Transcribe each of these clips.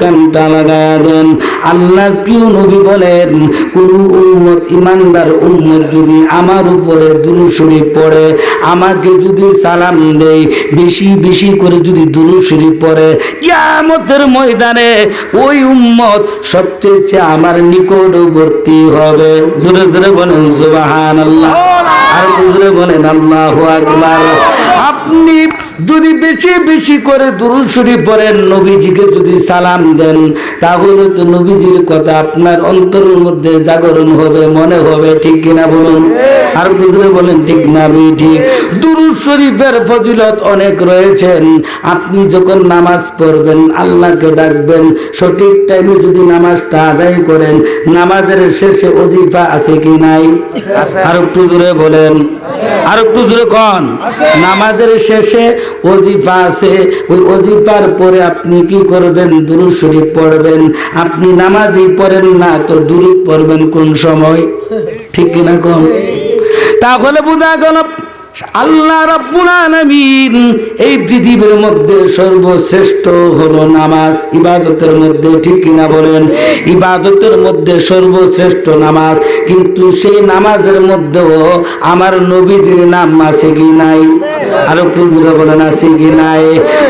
কানটা আল্লাহ প্রিয় নবী বলেন, কোন উম্মত ইমানদার উম্মত যদি আমার উপরে দুরূদ শরীফ পড়ে, আমাকে যদি সালাম দেয়, বেশি বেশি করে যদি দুরূদ শরীফ পড়ে, কিয়ামতের ময়দানে ওই উম্মত সবচেয়ে আমার নিকটবর্তী হবে। জোরে জোরে বলেন, সুবহানাল্লাহ। আর জোরে বলেন, আল্লাহু আপনি যদি বেশি বেশি করে দুরূদ শরীফ পড়েন নবীজিকে যদি সালাম দেন তাহলে তো নবীজির কথা আপনার অন্তরের মধ্যে জাগরণ হবে মনে হবে ঠিক কিনা বলুন? আর বুঝলে বলেন ঠিক না বি ঠিক? দুরূদ শরীফের ফজিলত অনেক রয়েছেন। আপনি যখন নামাজ পড়বেন আল্লাহকে ডাকবেন সঠিক টাইমে যদি নামাজটা আদায় করেন নামাজের শেষে অজিফা আছে কি নাই? আর একটু জোরে বলেন। আর একটু জোরে কন। নামাজের শেষে অজিফা আছে। ওই অজিফার পরে আপনি কি করবেন? দুরুদ শরীফ পড়বেন। আপনি নামাজই পড়েন না, তো দুরুদ পড়বেন কোন সময়? ঠিক কিনা কোন? তাহলে বোঝা গেল আল্লাহ রাব্বুল আলামিন এই পৃথিবীর মধ্যে সর্বশ্রেষ্ঠ হলো নামাজ। ইবাদতের মধ্যে ঠিক কিনা বলেন? ইবাদতের মধ্যে সর্বশ্রেষ্ঠ নামাজ। কিন্তু সেই নামাজের মধ্যেও আমার নবীজির নাম আছে কি নাই? আর একটু জোরে বলেন, আছে কি নাই?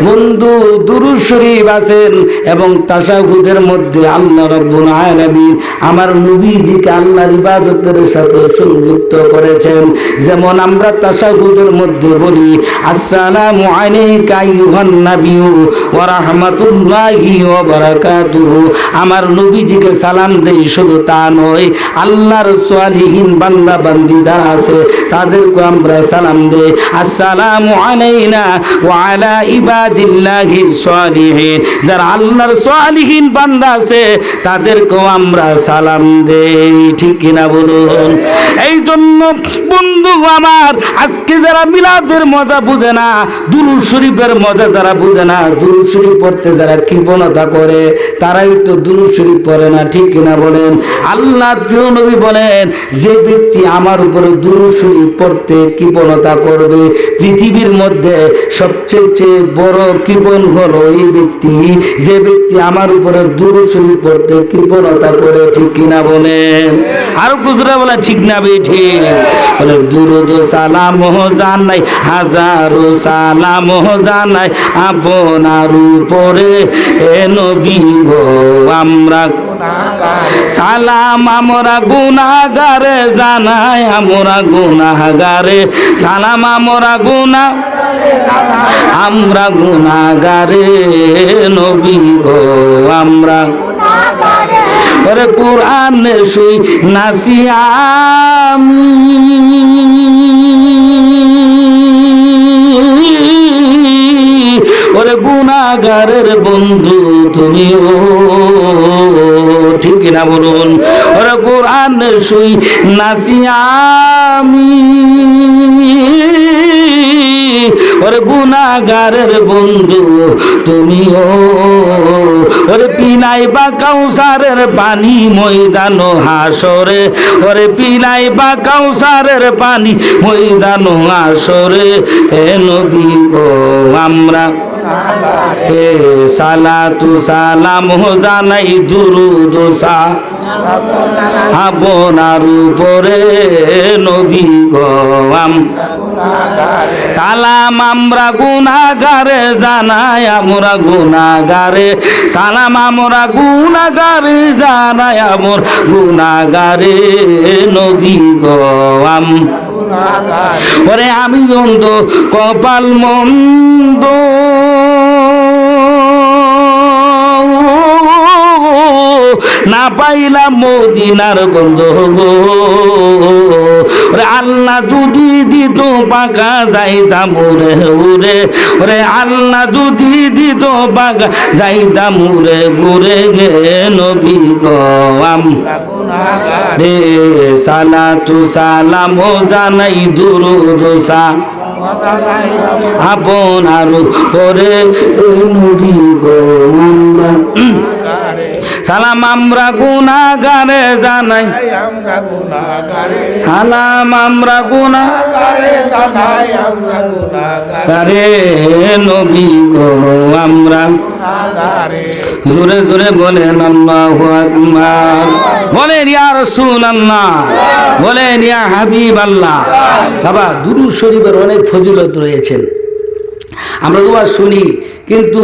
বন্ধু, দুরুদ শরীফ আছেন এবং তাশাহুদের মধ্যে আল্লাহ রাব্বুল আলামিন আমার নবীজিকে আল্লাহর ইবাদতের সাথে সংযুক্ত করেছেন। যেমন আমরা তাশাহুদের মধ্যে বলি, আসসালামু আলাইকা আইয়ুহান নাবিয়্যু ওয়া রাহমাতুল্লাহি ওয়া বারাকাতুহু। আমার নবীজিকে সালাম দেই শুধু তা নয়, আল্লাহর সালিহিন বান্দা বান্দি যারা আছে তাদেরকে আমরা সালাম দেই, আসসালামু আলাইনা ওয়া আলা ইবাদিল্লাহি সালিহিন। যারা আল্লাহর সালিহিন বান্দা আছে তাদেরকেও আমরা সালাম দেই, ঠিক কিনা বলুন? এই জন্য বন্ধু আমার আজকে যারা মিলাদের মজা বুঝে না দুরুদ শরীফের মজা যারা বুঝে না দুরুদ শরীফ পড়তে যারা কৃপণতা করে, তারাই তো দুরুদ শরীফ পড়ে না, ঠিক কিনা বলেন? আল্লাহ প্রিয় নবী বলেন, যে ব্যক্তি আমার উপরে দুরুদ শরীফ পড়তে কৃপণতা করবে, পৃথিবীর মধ্যে সবচেয়ে বড় কৃপণ হলো এই ব্যক্তি। যে ব্যক্তি আমার উপরে দুরুদ শরীফ পড়তে কৃপণতা করে, ঠিক কিনা বলেন? আর কুজরা বলে ঠিক না বে, ঠিক। বলে দুরুদ সালাম জানাই, হাজারো সালাম জানাই আপনার উপরে। এ নবী গো, আমরা সালাম, আমরা গুনাগারে জানাই, আমরা গুনাগারে সালাম, আমরা গুনা আমরা গুনাগারে নবী গো, আমরা ওরে কোরআন শুই নাসি আমি। গুনাগারের বন্ধু তুমিও। ঠিক না বলুন? ওরে কোরআন শুই নাসি আমি। ওরে গুনাগারের বন্ধু তুমিও। ওরে পিনাই বা কাউসারের পানি ময়দান হাসরে। ওরে পিনাই বা কাউসারের পানি ময়দান হাসরে। এ নদী ও আমরা হে সালাতু সালাম জানাই দুরুদোসা আপনার উপরে নবী গম সালাম আমরা গুনাগারে জানাই, আমরা গুনাগারে সালাম আমরা গুনাগারে জানাই, আমর গুনাগারে নবী গম ওরে আমি অন্ধ, কপাল মন্দ। না পাইলাম মদিনার গন্ধ গো। ওরে আল্লাহ যদি দিত পাকা যাইতাম উরে উরে ওরে আল্লাহ যদি দিত পাকা যাইতাম উরে ঘুরে গে নবী গম রে সালা তু সালাম জানাই দুরুদোসা আপনার পরে নবী গো সালাম আমরা গুনাগারে জানাই। সালাম আমরা গুনা গারে জানাই। আমরা গুনাহগারে। তারে নবী গো আমরা জোরে জোরে বলেন আল্লাহু আকবার। বলেন ইয়া রাসূলুল্লাহ। বলেন ইয়া হাবিব আল্লাহ বাবা দুরূদ শরীফের অনেক ফজিলত রয়েছেন। আমরা আর শুনি কিন্তু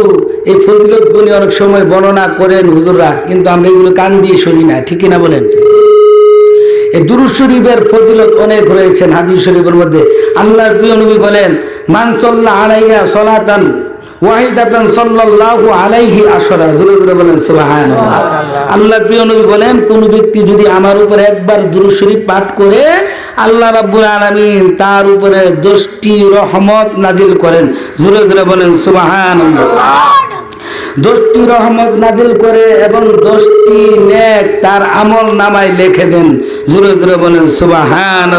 এই ফজিলত গুলি অনেক সময় বর্ণনা করেন হুজুররা কিন্তু আমরা এগুলো কান দিয়ে শুনি না ঠিক না বলেন? এই দুরুদ শরীফের ফজিলত অনেক রয়েছেন হাদিস শরীফের মধ্যে। আল্লাহর প্রিয় নবী বলেন মান সাল্লা আলাইহা সালাতান ওয়াহিদাতান সাল্লাল্লাহু আলাইহি আশরা। জোরে জোরে বলেন সুবহানাল্লাহ। আল্লাহর প্রিয় নবী বলেন কোন ব্যক্তি যদি আমার উপর একবার দুরুদ শরীফ পাঠ করে আল্লাহ রাব্বুল আলামিন তার উপরে দশটি রহমত নাজিল করেন। জোরে জোরে বলেন, সুবহানাল্লাহ। দশটি রহমত নাজিল করে এবং দশটি নেক তার আমল নামায় লিখে দেন। জোরে জোরে বলেন সুবাহান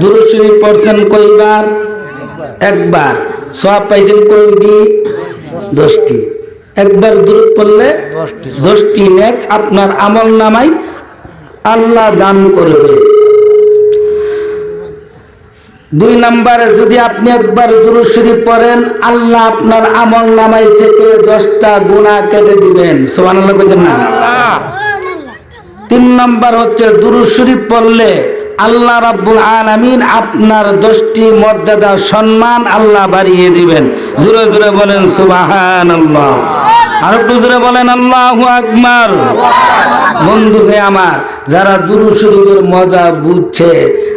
দুরুশরী পড়ছেন কয়বার? একবার। সব পাইছেন কয়টি? দশটি। একবার দূরত পড়লে দশটি নেক আপনার আমল নামায় আল্লাহ দান করবে। দুই নম্বরে যদি আপনি একবার দুরুদ শরীফ পড়েন আল্লাহ আপনার আমল নামাই থেকে দশটা গুণা কেটে দিবেন। সোমান আল্লাহ কইতেন না? তিন নম্বর হচ্ছে দুরুদ শরীফ পড়লে আল্লাহ রাব্বুল আলামিন আপনার দশটি মর্যাদা সম্মান আল্লাহ বাড়িয়ে দিবেন। জোরে জোরে বলেন সুবহানাল্লাহ। আর জোরে বলেন, আল্লাহু আকবার। বন্ধু ভাই আমার, যারা দুরু শরীফের মজা বুঝছে,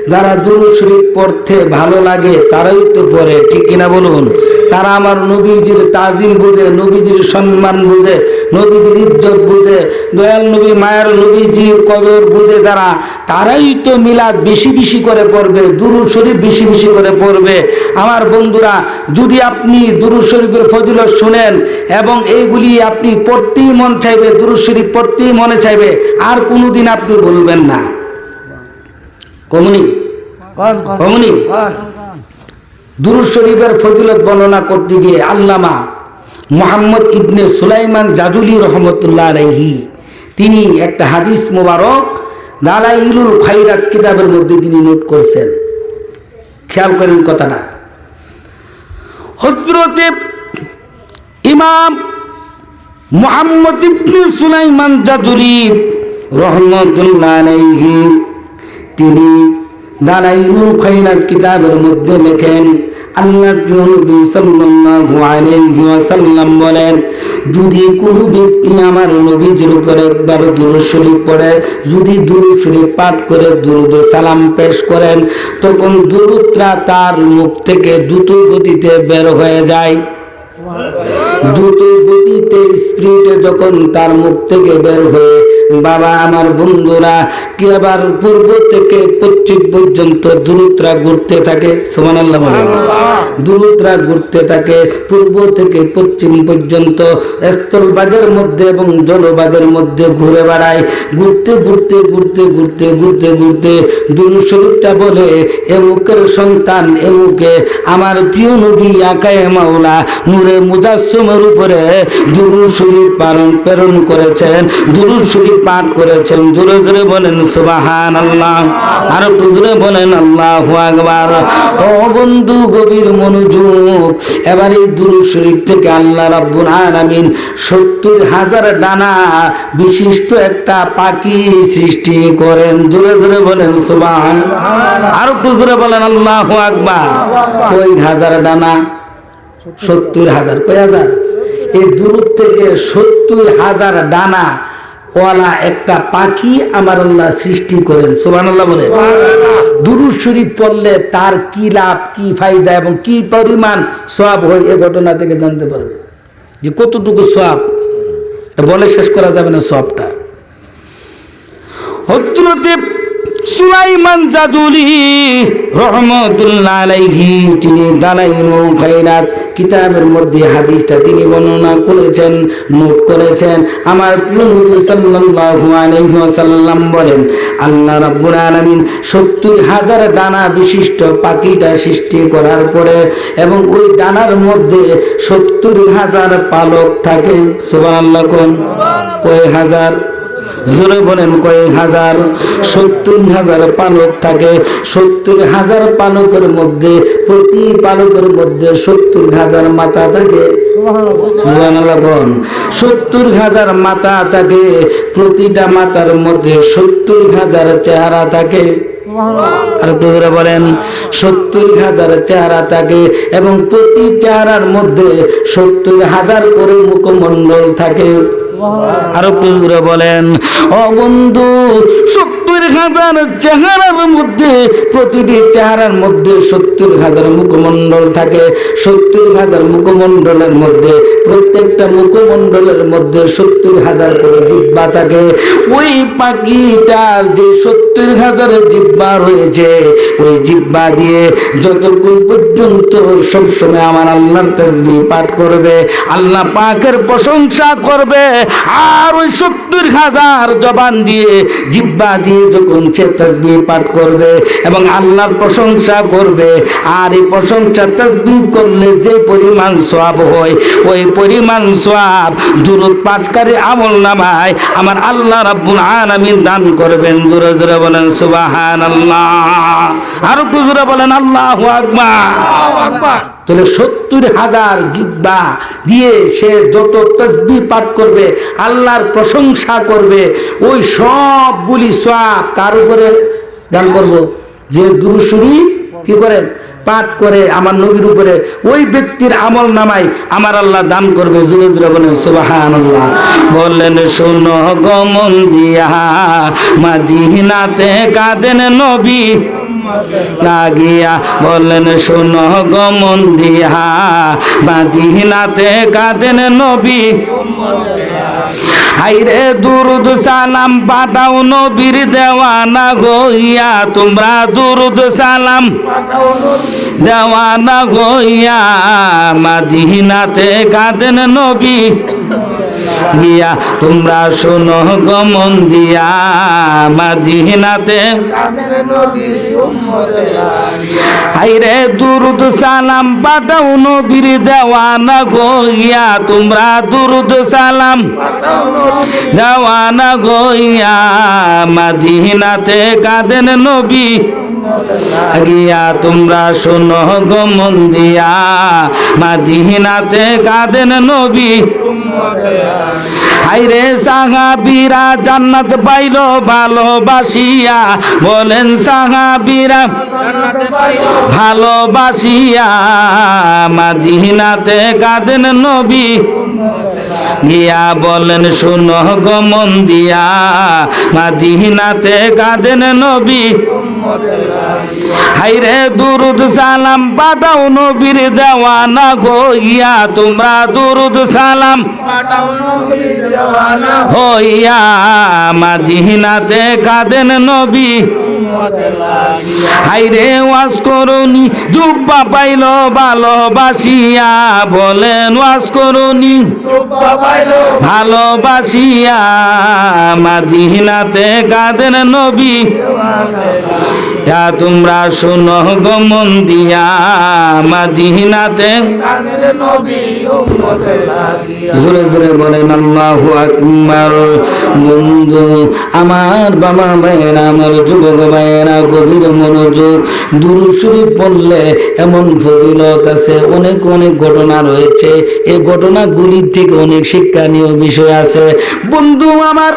যারা দুরু শরীফ পড়তে ভালো লাগে, তারাই তো পড়ে, ঠিক কিনা বলুন? তারা আমার নবীজির তাজিম বুঝে, নবীজির সম্মান বুঝে নবীজির ইজ্জত বুঝে দয়াল নবী মায়ের নবীজির কদর বুঝে যারা তারাই তো মিলাদ বেশি বেশি করে পড়বে দুরুদ শরীফ বেশি বেশি করে পড়বে। আমার বন্ধুরা যদি আপনি দুরুদ শরীফের ফজিলত শুনেন এবং এইগুলি আপনি পড়তেই মন চাইবে দুরুদ শরীফ পড়তেই মনে চাইবে আর কোনোদিন আপনি বলবেন না। কমনি? কমনি? দুরুদ শরীফের ফজিলত বর্ণনা করতে গিয়ে আল্লামা মোহাম্মদ ইবনে সুলাইমান জাজুলি রহমতুল্লাহ আলাইহি। তিনি একটা হাদিস মোবারক দালাইলুল খাইরাত কিতাবের মধ্যে তিনি নোট করছেন। খেয়াল করেন কথাটা। হজরতে ইমাম মোহাম্মদ ইবনে সুলাইমান জাজুলি রহমতুল্লাহ আলাইহি, তিনি দালাইলুল খাইরাত কিতাবের মধ্যে লেখেন আল্লাহ নবী সাল্লাল্লাহু আলাইহি ওয়াসাল্লাম বলেন, যদি কোনো ব্যক্তি আমার নবীজির উপরে একবার দুরূদ শরীফ পড়ে, যদি দুরূদ শরীফ পাঠ করে দুরূদ সালাম পেশ করেন, তখন দুরূদটা তার মুখ থেকে দ্রুত গতিতে বের হয়ে যায়। দ্রুত গতিতে স্পিডে যখন তার মুখ থেকে বের হয়ে বাবা আমার বন্ধুরা কি আবার পূর্ব থেকে পশ্চিম পর্যন্ত দূরত্রা ঘুরতে থাকে? সুমান আল্লাহ দূরত্রা ঘুরতে থাকে পূর্ব থেকে পশ্চিম পর্যন্ত স্থলভাগের মধ্যে এবং জলভাগের মধ্যে ঘুরে বেড়ায়। ঘুরতে ঘুরতে ঘুরতে ঘুরতে ঘুরতে ঘুরতে দুরু শরীফটা বলে এমুকের সন্তান এমুকে আমার প্রিয় নবী আকায় মাওলা নূরে মুজাসমের উপরে দুরু শরীফ পালন প্রেরণ করেছেন দুরু শরীফ পাঠ করেছেন। জোরে জোরে বলেন সুবাহান আল্লাহ আর একটু জোরে বলেন, আল্লাহ আকবার। ও বন্ধু গভীর মনোযোগ, এবার এই দুরু শরীফ থেকে আল্লাহ রাব্বুল আলামিন সত্তর হাজার ডানা বিশিষ্ট একটা পাখি সৃষ্টি করেন। জোরে জোরে বলেন সুবাহান আর একটু জোরে বলেন, আল্লাহ আকবার। কই হাজার ডানা? সত্তর হাজার কয় হাজার? এই দূর থেকে সত্তর হাজার ডানা ওয়ালা একটা পাখি আমার আল্লাহ সৃষ্টি করেন সোবান আল্লাহ বলে দুরুদ শরীফ পড়লে তার কি লাভ কি ফায়দা এবং কি পরিমাণ সব হয় এ ঘটনা থেকে জানতে পারবে। যে কতটুকু সব বলে শেষ করা যাবে না সবটা হজরতে সুলাইমান জাজুলি রহমতুল্লাহ আলাইহি, তিনি দালাইল খাইরাত কিতাবের মধ্যে হাদিসটা তিনি বর্ণনা করেছেন, নোট করেছেন। আমার প্রিয় নবী সাল্লাল্লাহু আলাইহি ওয়াসাল্লাম বলেন, আল্লাহ রাব্বুল আলামিন 70 হাজার ডানা বিশিষ্ট পাখিটা সৃষ্টি করার পরে এবং ওই ডানার মধ্যে 70 হাজার পালক থাকে। সুবহানাল্লাহ কোন? কয় হাজার? জোরে বলেন কয়েক হাজার? সত্তর হাজার পালক থাকে। সত্তর হাজার পালকের মধ্যে প্রতি পালকের মধ্যে সত্তর হাজার মাথা থাকে। সত্তর হাজার মাথা থাকে প্রতিটা মাথার মধ্যে সত্তর হাজার চেহারা থাকে। আর জোরে বলেন। সত্তর হাজার চেহারা থাকে এবং প্রতি চেহারার মধ্যে সত্তর হাজার করে মুখমণ্ডল থাকে। আরও একটু বলেন ও বন্ধু সত্তর হাজার চেহারার মধ্যে, প্রতিটি চেহারার মধ্যে সত্তর হাজার মুখমণ্ডল থাকে। সত্তর হাজার মুখমণ্ডলের মধ্যে, প্রত্যেকটা মুখমণ্ডলের মধ্যে সত্তর হাজার করে জিব্বা থাকে। ওই পাখিটার যে সত্তর হাজার জিব্বা রয়েছে, ওই জিব্বা দিয়ে যতক্ষণ পর্যন্ত সবসময় আমার আল্লাহর তসবি পাঠ করবে, আল্লাহ পাকের প্রশংসা করবে, আর ওই সত্তর হাজার জবান দিয়ে জিব্বা দিয়ে যখন সে তসবি পাঠ করবে এবং আল্লাহর প্রশংসা করবে, আর এই প্রশংসা তসবি করলে যে পরিমাণ সওয়াব হয়, ওই পরিমাণ সওয়াব দুরুদ পাঠকারী আমল নামায় আমার আল্লাহ রাব্বুল আলামিন দান করবেন। জোরে জোরে বলেন, সুবহানাল্লাহ। আর একটু জোরে বলেন আল্লাহু আকবার। তাহলে সত্তর হাজার জিব্বা দিয়ে সে যত তসবি পাঠ করবে, আল্লাহর প্রশংসা করবে, ওই সবগুলি সব কার উপরে দান করব? যে দুরুসুরি কি করেন পাঠ করে আমার নবীর উপরে। ওই ব্যক্তির আমল নামাই আমার আল্লাহ দান করবে। বললেন শোনো গমন দিয়া মাদিনাতে কাঁদেন নবী। লাগিয়া বললেন শোনো গমন দিয়া। মাদিনাতে কাঁদেন নবী। হাইরে দুরুদ সালাম পাঠাও নবীর দেওয়ানা গইয়া তোমরা দুরুদ সালাম দেওয়ানা গইয়া মাদিনাতে কাঁদেন নবী। গিয়া, তোমরা শোনো গমন দিয়া। মাদিনাতে হাইরে দুরুদ সালাম পাঠাও নবীর দেওয়ানা গইয়া তোমরা দুরুদ সালাম দেওয়ানা গইয়া মাদিনাতে কাঁদেন নবী। গিয়া তোমরা শোনো গমন দিয়া মাদিনাতে কাঁদেন নবী। হাইরে সাহাবিরা জান্নাত পাইল ভালোবাসিয়া, বলেন সাহাবিরা, ভালোবাসিয়া, মাদিনাতে কাঁদেন নবী। গিয়া বলেন, শুনো গমন দিয়া মাদিনাতে কাঁদেন নবী। হাইরে দুরুদ সালাম পাঠাও নবীর দেওয়ানা গইয়া তোমরা দুরুদ সালাম হইয়া মাদিনাতে কাঁদেন নবী। হাইরে ওয়াজ করুনি জুব্বা পাইল ভালোবাসিয়া বলেন ওয়াজ করুনি। ভালোবাসিয়া মাদিনাতে কাঁদেন নবী। তা তোমরা শুনো গমন দিয়া মাদিনাতে। জোরে জোরে বলেন আল্লাহু আকবার। বন্ধু আমার বাবা ভাইয়েরা আমার যুবক ভাইয়েরা গভীর মনোযোগ পড়লে এমন ফজিলত আছে, অনেক অনেক ঘটনা রয়েছে। এই ঘটনাগুলির থেকে অনেক শিক্ষণীয় বিষয় আছে। বন্ধু আমার,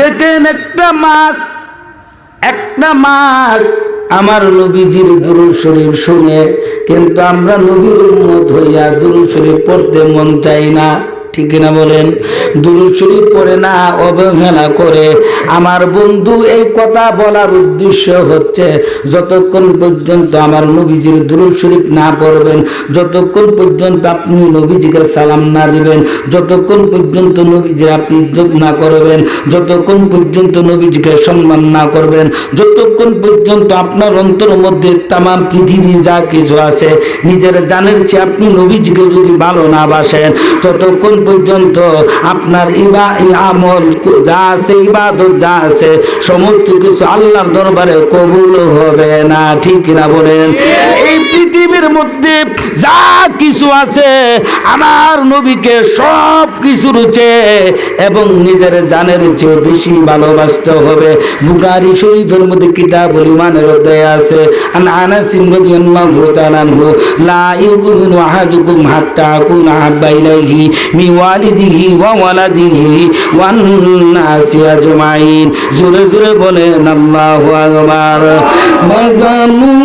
দেখেন একটা মাছ, একটা মাস আমার নবীজির দুরুদ শরীফ শুনে, কিন্তু আমরা নবীর উম্মত হইয়া দুরুদ শরীফ পড়তে মন চাই না। ঠিক না বলেন? দুরুদ শরীফ পড়ে না, অবহেলা করে। আমার বন্ধু এই কথা বলার উদ্দেশ্য হচ্ছে, যতক্ষণ পর্যন্ত আমার নবীজির দুরুদ শরীফ না পড়বেন, যতক্ষণ পর্যন্ত আপনি নবীজিকে সালাম না দিবেন, যতক্ষণ পর্যন্ত নবীজির আপনি ইজ্জত না করবেন, যতক্ষণ পর্যন্ত নবীজিকে সম্মান না করবেন, যতক্ষণ পর্যন্ত আপনার অন্তর মধ্যে তামাম পৃথিবী যা কিছু আছে, নিজের জানের চেয়ে আপনি নবীজিকে যদি ভালো না বাসেন, ততক্ষণ পর্যন্ত আপনার ইবা আমল যা আছে, ইবাদত যা আছে, সমস্ত কিছু আল্লাহর দরবারে কবুল হবে না, ঠিক না বলেন? এই পৃথিবীর মধ্যে যা কিছু আছে, আমার নবীকে সব কিছু রুচে এবং নিজের জানের চেয়ে বেশি ভালোবাসতে হবে। বুকারি শরীফের মধ্যে কিতাবুল ইমানের অধ্যায় আছে, আন আনাস রাদিয়াল্লাহু তাআলা আনহু, লা ইউমিনু আহাদুকুম হাত্তা আকুনা আহাব্বা ইলাইহি ওয়ালিদিহি ওয়া ওয়ালাদিহি ওয়ান নাসি আজমাইন। জোরে জোরে বলেন আল্লাহু আকবার। মাজানু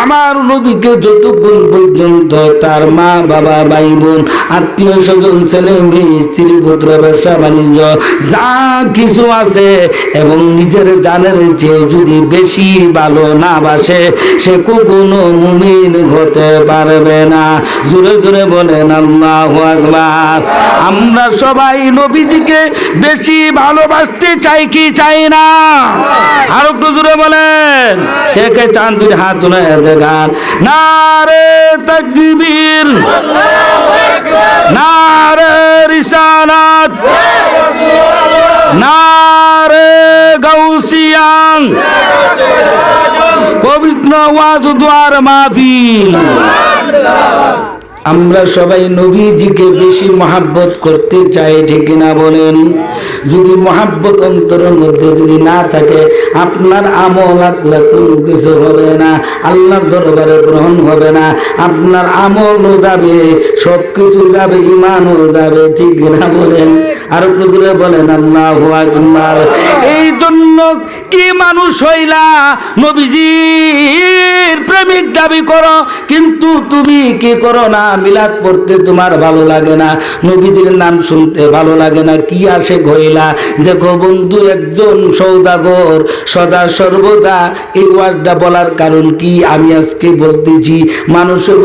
আমার নবীকে যতক্ষণ পর্যন্ত তার মা, বাবা, ভাই, বোন, আত্মীয় স্বজন, ছেলে, মেয়ে, স্ত্রী, পুত্র, ব্যবসা, বাণিজ্য, যা কিছু আছে এবং নিজের জানের চেয়ে যদি বেশি ভালো না বাসে, সে কখনো মুমিন হতে পারবে না। জোরে জোরে বলেন, আল্লাহু আকবার। আমরা সবাই নবীজিকে বেশি ভালোবাসতে চাই কি চাই না? আর একটু জোরে বলেন। কে কে চান দুই হাত তুলে দেখান নারে তকবীর। নারে রিসালাত। নারে গৌসিয়ান পবিত্র ওয়াজ দ্বার মাহফিল। আমরা সবাই নবীজিকে বেশি মহাব্বত করতে চাই, ঠিক না বলেন? যদি মহাব্বত অন্তরের মধ্যে যদি না থাকে, আপনার আমল আতলা কোনো কিছু হবে না, আল্লাহর দরবারে গ্রহণ হবে না, আপনার আমলও যাবে সব কিছু যাবে ইমানও যাবে, ঠিক না বলেন? আর একটু দূরে বলেন, আল্লাহ এই জন্য কি মানুষ হইলা? নবীজির প্রেমিক দাবি করো, কিন্তু তুমি কি করো না? মিলাদ পড়তে তোমার ভালো লাগে না। নবীদের নাম শুনতে ভালো লাগে না। কি আসে দেখো বন্ধু, একজন সৌদাগর সদা সর্বদা এই ওয়ার্ডটা বলার কারণ কি? আমি আজকে বলতেছি, মানুষের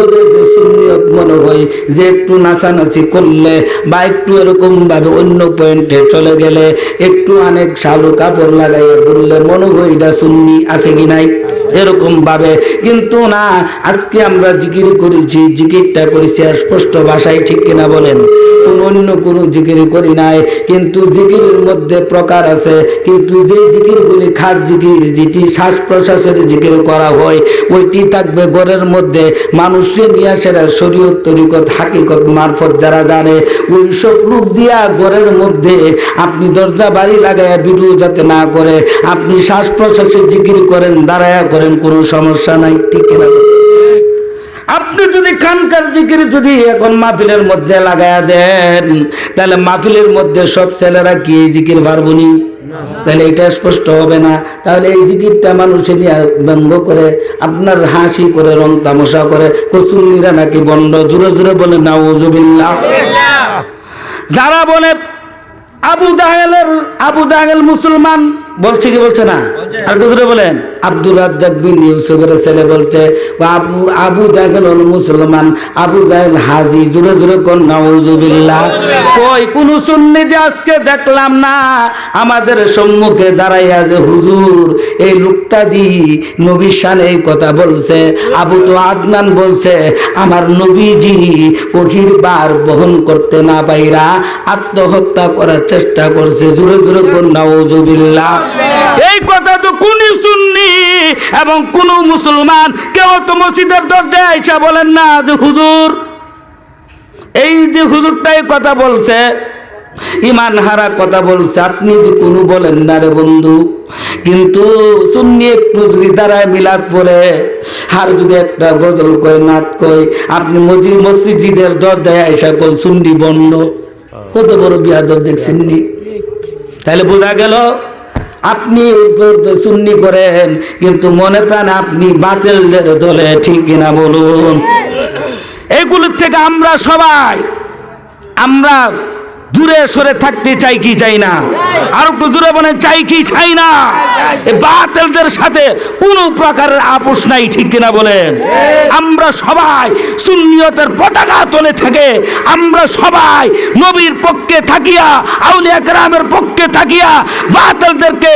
মনে হয়, যে একটু নাচানাচি করলে বা একটু এরকম ভাবে অন্য পয়েন্টে চলে গেলে একটু অনেক শালু কাপড় লাগাইয়া বললে, মনে এটা সুন্নি আছে কি নাই? এরকম ভাবে। কিন্তু না, আজকে আমরা জিকির করেছি, জিকিরটা করেছি আর স্পষ্ট ভাষায় ঠিক কিনা বলেন? কোন অন্য কোনো জিকির করি নাই, কিন্তু জিকিরের মধ্যে প্রকার আছে। কিন্তু যে জিকিরগুলি খাস জিকির, যেটি শ্বাস প্রশ্বাসের জিকির করা হয়, ওইটি থাকবে ঘরের মধ্যে। মানুষের নিয়ে শরীয়ত, তরিকত, হাকিকত, মারফত যারা জানে ওই সব লোক দিয়া ঘরের মধ্যে আপনি দরজা বাড়ি লাগাইয়া ভিডিও যাতে না করে, আপনি শ্বাস প্রশ্বাসের জিকির করেন, দাঁড়ায়া করেন, কোনো সমস্যা নাই, ঠিক কিনা আপনি যদি খানকার জিকির যদি এখন মাহফিলের মধ্যে লাগায়া দেন, তাহলে মাহফিলের মধ্যে সব ছেলেরা কি এই জিকির পারবনি তাহলে এটা স্পষ্ট হবে না। তাহলে এই জিকিরটা মানুষে নিয়ে ব্যঙ্গ করে, আপনার হাসি করে, রং তামসা করে কচুন্নিরা নাকি বন্ড জুড়ে জুড়ে বলে না যারা বলে আবু জাহেলের আবু জাহেল মুসলমান। বলছে কি বলছে না? আর বুঝলে বলেন? আব্দুর রাজ্জাক বিন ইউসুফের ছেলে বলছে আবু আবু জাহেল হল মুসলমান আবু জাহেল হাজি জুড়ে জুড়ে কোন নাউজুবিল্লাহ কই কোন সুন্নি যে আজকে দেখলাম না আমাদের সম্মুখে দাঁড়াইয়া যে হুজুর। এই লোকটা দি নবীর শানে এই কথা বলছে। আবু তো আদনান বলছে আমার নবীজি ওহির বার বহন করতে না পাইরা আত্মহত্যা করার চেষ্টা করছে। জোরে জোরে কোন নাউজুবিল্লাহ এই কথা তো কোন সুন্নি এবং কোন মুসলমান কেউ তো মসজিদের দরজায় আইসা বলেন না যে হুজুর। এই যে হুজুরটাই কথা বলছে, ইমান হারা কথা বলছে, আপনি যদি কোনো বলেন না রে বন্ধু। কিন্তু সুন্নি একটু যদি দাঁড়ায় মিলাদ পরে আর যদি একটা গজল কয় নাচ কয়, আপনি মসজিদ মসজিদের দরজায় আইসা কই সুন্নি বন্ধ কত বড় বিয়াদব দেখছেন নি? তাহলে বোঝা গেল আপনি সুন্নি করেন, কিন্তু মনে প্রাণ আপনি বাতিলদের দলে, ঠিক কিনা বলুন? এগুলোর থেকে আমরা সবাই, আমরা দূরে সরে থাকতে চাই কি চাই না? আর একটু দূরে বলে চাই কি চাই না? বাতিলদের সাথে কোনো প্রকারের আপোষ নাই ঠিক কিনা বলেন? আমরা সবাই সুন্নিয়তের পতাকা তোলে থাকে আমরা সবাই নবীর পক্ষে থাকিয়া আউলিয়া গ্রামের পক্ষে থাকিয়া বাতিলদেরকে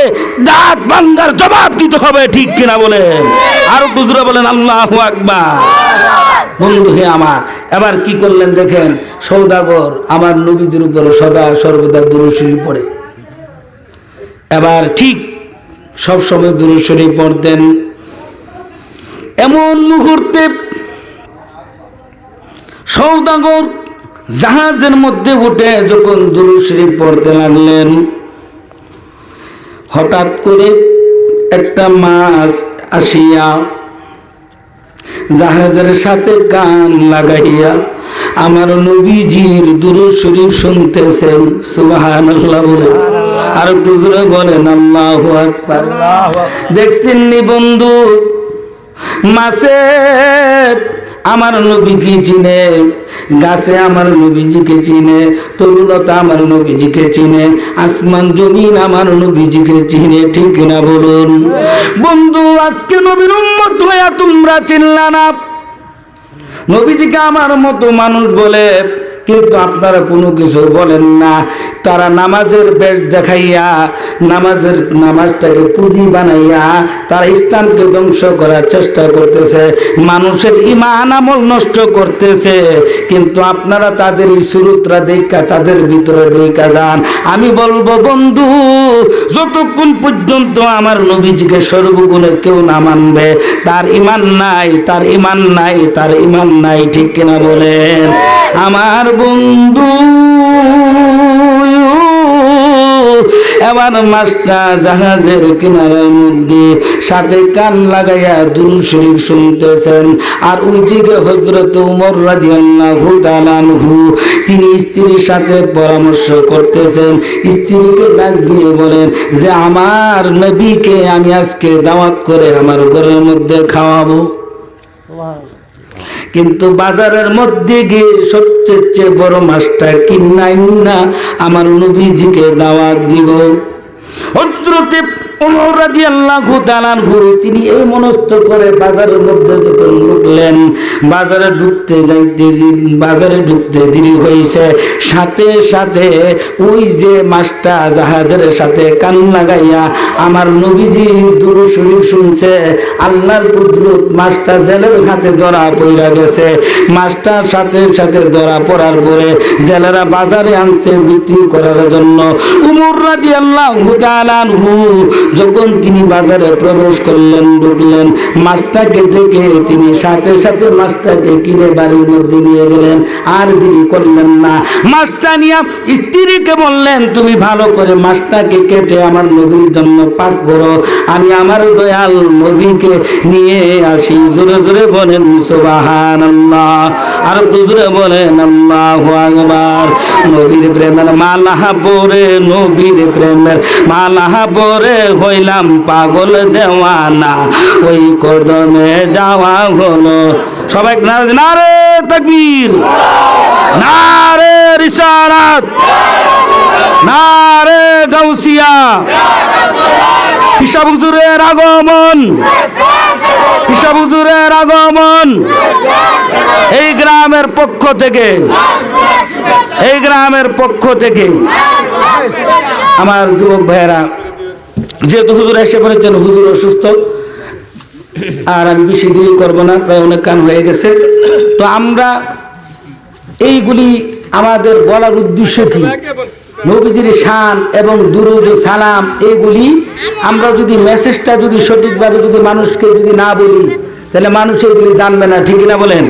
দাঁত ভাঙ্গার জবাব দিতে হবে ঠিক কিনা বলেন? আর একটু দূরে বলেন আল্লাহ আকবার। বন্ধু হে আমার, এবার কি করলেন দেখেন? সৌদাগর আমার নবীদের উপরে সদা সর্বদা দুরুশরী পড়ে। এবার ঠিক সব সময় দুরুশরী পড়তেন। এমন মুহূর্তে সৌদাগর জাহাজের মধ্যে উঠে যখন দুরুশরী পড়তে লাগলেন, হঠাৎ করে একটা মাছ আসিয়া জাহাজের সাথে কান লাগাইয়া আমার নবীজির দুরু শরীফ শুনতেছেন সুবাহান আল্লাহ বলে আর একটু জোরে বলেন আল্লাহ আকবার। দেখছেন নি বন্ধু মাসে আমার নবীকে চিনে, গাছে আমার নবীজিকে চিনে, তরুণতা আমার নবীজিকে চিনে, আসমান, জমিন আমার নবীজিকে চিনে, ঠিক না বলুন? বন্ধু, আজকে নবীর উম্মত হইয়া তোমরা চিনলা না। নবীজিকে আমার মতো মানুষ বলে কিন্তু আপনারা কোনো কিছু বলেন না। তারা নামাজের বেশ দেখাইয়া, নামাজের নামাজটাকে পুঁজি বানাইয়া, তারা ইসলামকে ধ্বংস করার চেষ্টা করতেছে। মানুষের ইমান আমল নষ্ট করতেছে। কিন্তু আপনারা তাদের এই সুরুতরা দেখা, তাদের ভিতরে দেখা যান। আমি বলব, বন্ধু, যতক্ষণ পর্যন্ত আমার নবীজিকে সর্বগুণে কেউ না মানবে, তার ইমান নাই, তার ইমান নাই, তার ইমান নাই, ঠিক কিনা বলেন? আমার বন্ধু, এবার মাছটা জাহাজের কিনারার মধ্যে সাথে কান লাগাইয়া দুরু শরীফ শুনতেছেন। আর ওইদিকে হজরত উমর রাদিয়াল্লাহু তাআলাহু তিনি স্ত্রীর সাথে পরামর্শ করতেছেন। স্ত্রীকে ডাক দিয়ে বলেন যে, আমার নবীকে আমি আজকে দাওয়াত করে আমার ঘরের মধ্যে খাওয়াবো। কিন্তু বাজারের মধ্যে গিয়ে সবচেয়ে চেয়ে বড় মাছটা কিনাই না আমার নবীজিকে দাওয়াত দিব। হজরতে সাথে সাথে জাহাজের সাথে কান লাগাইয়া আমার নবীজি দুরু শরীফ শুনছে, আল্লাহর কুদরত মাছটা জেলের হাতে ধরা পড়া গেছে। মাছটার সাথে সাথে ধরা পড়ার পরে জেলেরা বাজারে আনছে, বিক্রি করার জন্য। উমর যখন তিনি বাজারে প্রবেশ করলেন, ঢুকলেন, মাছটাকে দেখে তিনি সাথে সাথে মাছটাকে কিনে বাড়ির মধ্যে নিয়ে গেলেন। আর দেরি করলেন না। মাছটা নিয়ে স্ত্রীকে বললেন, তুমি ভালো করে মাছটাকে কেটে আমার নবীর জন্য পাক করো। আমি আমার দয়াল নবীকে নিয়ে আসি। জোরে জোরে বলেন সুবাহান আর একটু জোরে বলেন, আল্লাহু আকবার। নবীর প্রেমের মালাহা পরে, নবীর প্রেমের মালাহা পরে হইলাম পাগল দেওয়ানা। ওই কদমে যাওয়া হলো। সবাই নারে তাকবীর। নারে রিসালাত। নারে গাউসিয়া। হিসাব হুজুরের আগমন। হিসাব হুজুরের আগমন। এই গ্রামের পক্ষ থেকে। এই গ্রামের পক্ষ থেকে। আমার যুবক ভাইয়েরা যেহেতু হুজুর এসে পড়েছেন, হুজুর অসুস্থ, আর আমি বেশি দেরি করব না, প্রায় অনেক কান হয়ে গেছে। তো আমরা এইগুলি আমাদের বলার উদ্দেশ্য কি? নবীজির শান এবং দুরুদ সালাম, এইগুলি আমরা যদি মেসেজটা যদি সঠিকভাবে যদি মানুষকে যদি না বলি, তাহলে মানুষ এইগুলি জানবে না, ঠিক না বলেন?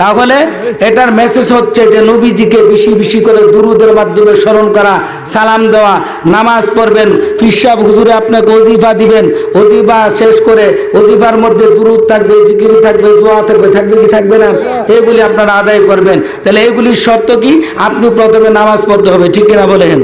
তাহলে এটার মেসেজ হচ্ছে যে নবীজিকে বেশি বেশি করে দুরুদের মাধ্যমে স্মরণ করা, সালাম দেওয়া, নামাজ পড়বেন ফিসাব হুজুরে আপনাকে অজিফা দিবেন, অজিফা শেষ করে অজিফার মধ্যে দুরুদ থাকবে, জিকির থাকবে, দোয়া থাকবে থাকবে কি থাকবে না? এগুলি আপনারা আদায় করবেন। তাহলে এগুলির শর্ত কি? আপনি প্রথমে নামাজ পড়তে হবে, ঠিক কিনা বলেন?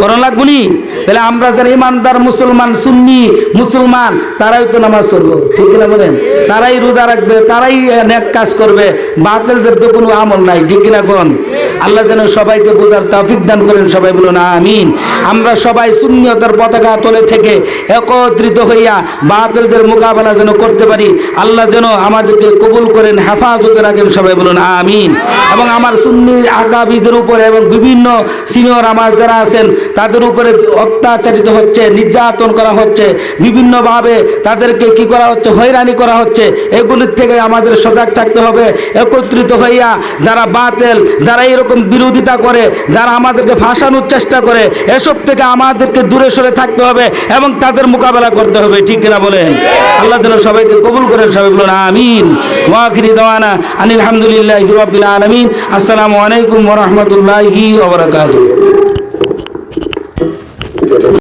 করণ লাগবনি তাহলে আমরা যারা ইমানদার মুসলমান, সুন্নি মুসলমান, তারাই তো নামাজ পড়ব। ঠিক কিনা বলেন? তারাই রোজা রাখবে, তারাই নেক কাজ করবে। বাতিলদের তো কোনো আমল নাই, ঠিক কিনা কোন? আল্লাহ যেন সবাইকে বোঝার তৌফিক দান করেন, সবাই বলুন আমিন। আমরা সবাই শূন্যতার পতাকা তলে থেকে একত্রিত হইয়া বাতিলদের মোকাবেলা যেন করতে পারি। আল্লাহ যেন আমাদেরকে কবুল করেন, হেফাজতে রাখেন, সবাই বলুন আমিন। এবং আমার সুন্নির আকাবিদের উপরে এবং বিভিন্ন সিনিয়র আমার যারা আছেন তাদের উপরে অত্যাচারিত হচ্ছে, নির্যাতন করা হচ্ছে, বিভিন্নভাবে তাদেরকে কি করা হচ্ছে, হয়রানি করা হচ্ছে, এগুলির থেকে আমাদের সজাগ থাকতে হবে, একত্রিত হইয়া যারা বাতেল, যারা এরকম বিরোধিতা করে, যারা আমাদেরকে ফাঁসানোর চেষ্টা করে, এসব থেকে আমাদেরকে দূরে সরে থাকতে হবে এবং তাদের মোকাবেলা করতে হবে, ঠিক কিনা বলেন? আল্লাহ যেন সবাইকে কবুল করেন, সবাই বলুন আমিন। ওয়াখিরি দাওয়ানা আনিল হামদুলিল্লাহি রাব্বিল আলামিন। আসসালামু আলাইকুম ওয়া রাহমাতুল্লাহি ওয়া বারাকাতুহু।